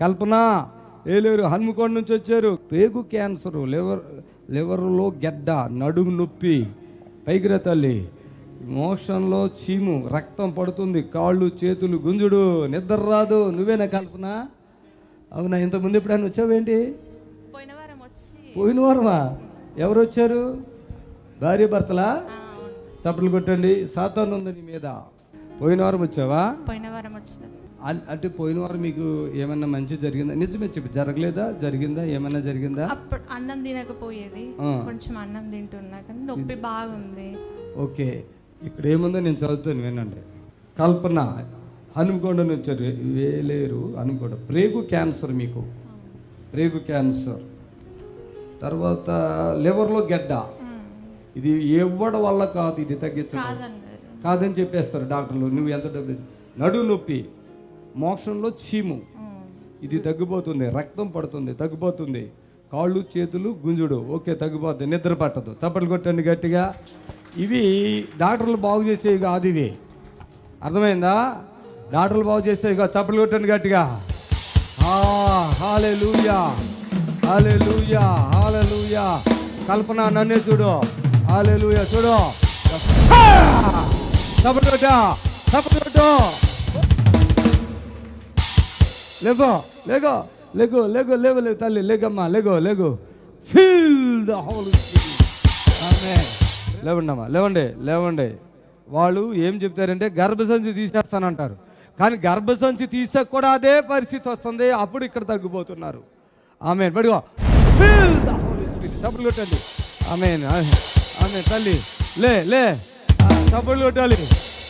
కల్పన. ఏలేరు హన్మకొండ నుంచి వచ్చారు. పేగు క్యాన్సర్ లివర్ లివర్లో గెడ్డ నడుము నొప్పి పైకి రా తల్లి. మోషన్లో చీము రక్తం పడుతుంది. కాళ్ళు చేతులు గుంజుడు. నిద్ర రాదు. నువ్వేనా కల్పన? అవునా ఇంతకుముందు ఎప్పుడైనా వచ్చావేంటి? పోయిన వారమా? ఎవరు వచ్చారు? భార్య భర్తలా. చప్పట్లు కొట్టండి. సాతాను ఉంది నీ మీద. పోయిన వారం వచ్చావా? పోయిన వారం వచ్చిన. అంటే పోయిన వారం మీకు ఏమన్నా మంచి జరిగిందా? నిజమే చెప్పు జరగలేదా? జరిగిందా? ఏమన్నా జరిగిందా? అప్పుడు అన్నం తినకపోయేది. కొంచెం అన్నం తింటున్నా కానీ నొప్పి బాగుంది. ఓకే. ఇక్కడ ఏముందో నేను చదువుతాను వినండి. కల్పన హనుమకొండ నుంచి వేలేరు హనుమకొండ. ప్రేగు క్యాన్సర్ మీకు. ప్రేగు క్యాన్సర్. తర్వాత లివర్లో గెడ్డ. ఇది ఇవ్వడం వల్ల కాదు ఇది తగ్గించడం. కాదని చెప్పేస్తారు డాక్టర్లు. నువ్వు ఎంత డబ్బు నడుము నొప్పి మోక్షంలో చీము. ఇది తగ్గిపోతుంది రక్తం పడుతుంది తగ్గిపోతుంది. కాళ్ళు చేతులు గుంజుడు. ఓకే తగ్గిపోతుంది నిద్ర పట్టదు. చప్పట్లు కొట్టండి గట్టిగా. ఇవి డాక్టర్లు బాగు చేసేవి కాదు ఇవి. అర్థమైందా? డాక్టర్లు బాగు చేసేవి కాదు. చప్పట్లు కొట్టండి గట్టిగా. హాలే లూయా హాలే లూయా హాలే లూయా కల్పన నన్నే చూడు. హాలే లూయా చూడు. చప్పట్లు కొట్టా చప్పట్లు కొట్టు. లేగో లేగో లేగో లేగో లేవు లేవు తల్లి లేగమ్మా లేగో లేగో ఫీల్ ద హోల్ ఆమె లేవండమ్మా లేవండి లేవండి వాళ్ళు ఏం చెప్తారంటే గర్భసంచి తీసేస్తానంటారు. కానీ గర్భసంచి తీసాక కూడా అదే పరిస్థితి వస్తుంది. అప్పుడు ఇక్కడ తగ్గిపోతున్నారు. ఆమె పడిగో ఫీల్ ద హోల్ స్పిరిట్ కొట్టండి. ఆమె ఆమె తల్లి లే లే. ఆ, కొట్టాలి.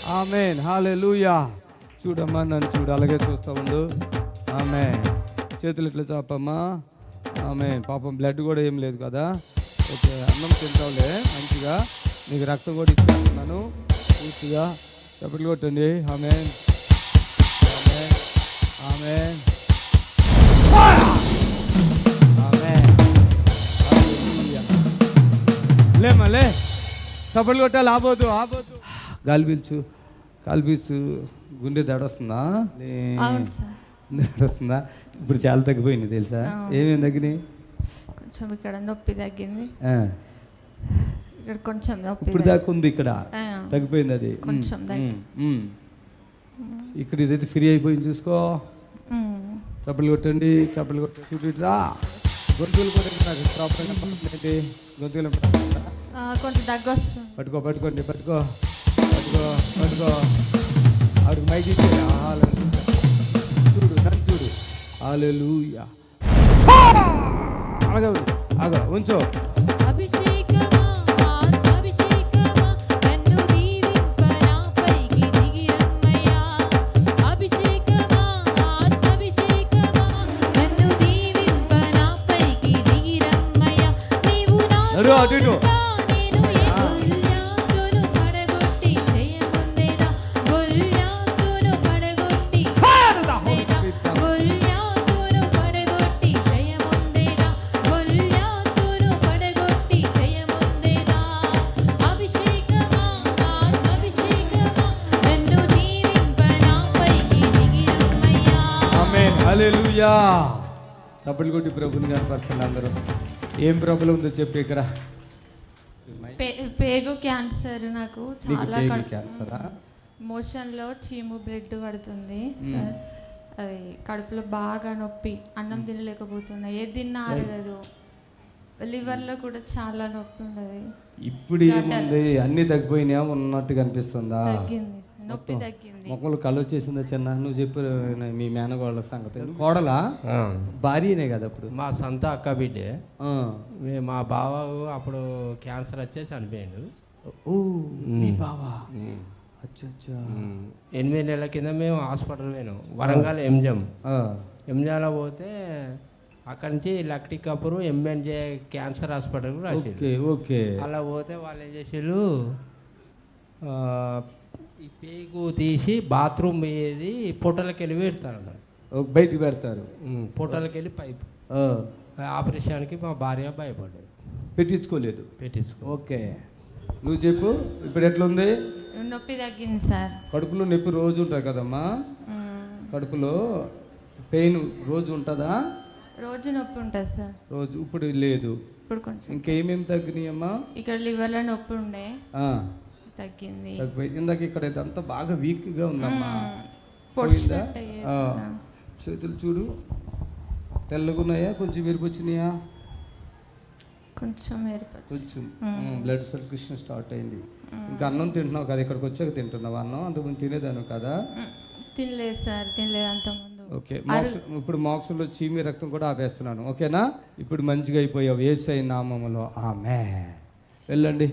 ఆమెన్ హాలే లూయా చూడమ్మా నన్ను చూడు. అలాగే చూస్తూ ఉండు. ఆమె చేతులు ఇట్లా చాపమ్మా. ఆమె పాపం బ్లడ్ కూడా ఏం లేదు కదా. ఓకే అన్నం తింటావులే మంచిగా. నీకు రక్తం కూడా ఇచ్చేస్తున్నాను. పూర్తిగా చప్పట్లు కొట్టండి. ఆమె ఆమె ఆమె ఆమె లేమ్మా లే. చప్పట్లు కొట్టాలి ఆబోదు ఆబోదు గాలి పీల్చు గాలి పీల్చు. గుండె దడొస్తుందా? అవును సార్. దడొస్తుందా ఇప్పుడు చాలా తగ్గిపోయింది తెలుసా? ఏమేమి తగ్గినాయి కొంచెం ఇక్కడ నొప్పి తగ్గింది. ఇక్కడ కొంచెం నొప్పి ఇప్పుడు దాకా ఉంది ఇక్కడ. తగ్గిపోయింది అది. కొంచెం. ఇక్కడ ఇదైతే ఫ్రీ అయిపోయింది చూసుకో. చప్పలు కొట్టండి చప్పలు కొట్టండి. రా. గొంతులు కూడా నాకు ఏంటి? గొంతులు కొంచెం దగ్గు వస్తుంది పట్టుకో పట్టుకోండి పట్టుకో. పట్టుకో పట్టుకో. ఆవిడకి మైకి ఇచ్చేది ఆహాలు హాలెలూయా ఆగ ఆగ ఉంచో. ఆత్మాభిషేకమా హల్లెలూయా. చప్పట్లు కొట్టి ప్రభుని కనపరచండి అందరూ. ఏం ప్రాబ్లం ఉందో చెప్పి ఇక్కడ పేగు క్యాన్సర్ నాకు చాలా క్యాన్సరా? మోషన్లో చీము బ్లడ్ పడుతుంది సార్. అది కడుపులో బాగా నొప్పి అన్నం తినలేకపోతున్నా. ఏది తిన్నా ఆరలేదు లివర్లో కూడా చాలా నొప్పి ఉండదు. ఇప్పుడు ఏముంది అన్ని తగ్గిపోయినాయా? ఉన్నట్టు కనిపిస్తుందా? తగ్గింది. నొప్పి తగ్గింది. మొక్కలు కళ్ళు వచ్చేసిందా చిన్న? నువ్వు చెప్పు మీ మేనగోళ్ళ సంగతి. కోడలా? ఆ. భార్యనే కదా అప్పుడు? మా సొంత అక్క బిడ్డే. ఆ. మే- మా బావ అప్పుడు క్యాన్సర్ వచ్చే చనిపోయాడు. ఓ మీ బావా? అచ్చా అచ్చా ఉమ్. ఎనిమిది నెలల కింద మేము హాస్పిటల్ పోయినాం. వరంగల్ ఎంజం. ఆ. ఎంజాలో పోతే అక్కడి నుంచి లక్టీ Kapoor MNJ cancer okay okay. అలా పోతే వాళ్ళు ఏం చేసారు ఈ పేగు తీసి బాత్రూమ్ పోయేది పొట్టలకి వెళ్ళి పెడతారు. బయటికి పెడతారు. పొట్టలకి వెళ్ళి పైప్. ఆ. ఆపరేషన్కి మా భార్య భయపడ్డది. పెట్టించుకోలేదు. పెట్టించుకో. ఓకే. నువ్వు చెప్పు ఇప్పుడు ఎట్లుంది? నొప్పి తగ్గింది సార్. కడుపులో నొప్పి రోజు ఉంటుంది కదమ్మా? మ్మ్. కడుపులో పెయిన్ రోజు ఉంటుందా? రోజు నొప్పి ఉంటుంది సార్. రోజు ఇప్పుడు లేదు. ఇప్పుడు కొంచెం ఇంకేమేమి తగ్గినాయమ్మా? ఇక్కడ లివర్లో నొప్పి ఉండే. ఆ, తగ్గింది. తగ్గిపోయి ఇందాక ఇక్కడ ఇదంతా బాగా వీక్గా ఉందమ్మా. పోయిందా. చేతులు చూడు. తెల్లగున్నాయా కొంచెం మెరుపు వచ్చినాయా? కొంచెం కొంచెం. బ్లడ్ సర్క్యులేషన్ స్టార్ట్ అయింది. ఇంకా అన్నం తింటున్నావు కదా ఇక్కడికి వచ్చాక తింటున్నావు అన్నం? అంతకుముందు తినేదాను కదా? తినలేదు సార్ తినలేదు అంతకుముందు. ఓకే. మోక్ష ఇప్పుడు మోక్షంలో చీమి రక్తం కూడా ఆపేస్తున్నాను. ఓకేనా? ఇప్పుడు మంచిగా అయిపోయావు. ఏసై నామములో. ఆమె వెళ్ళండి.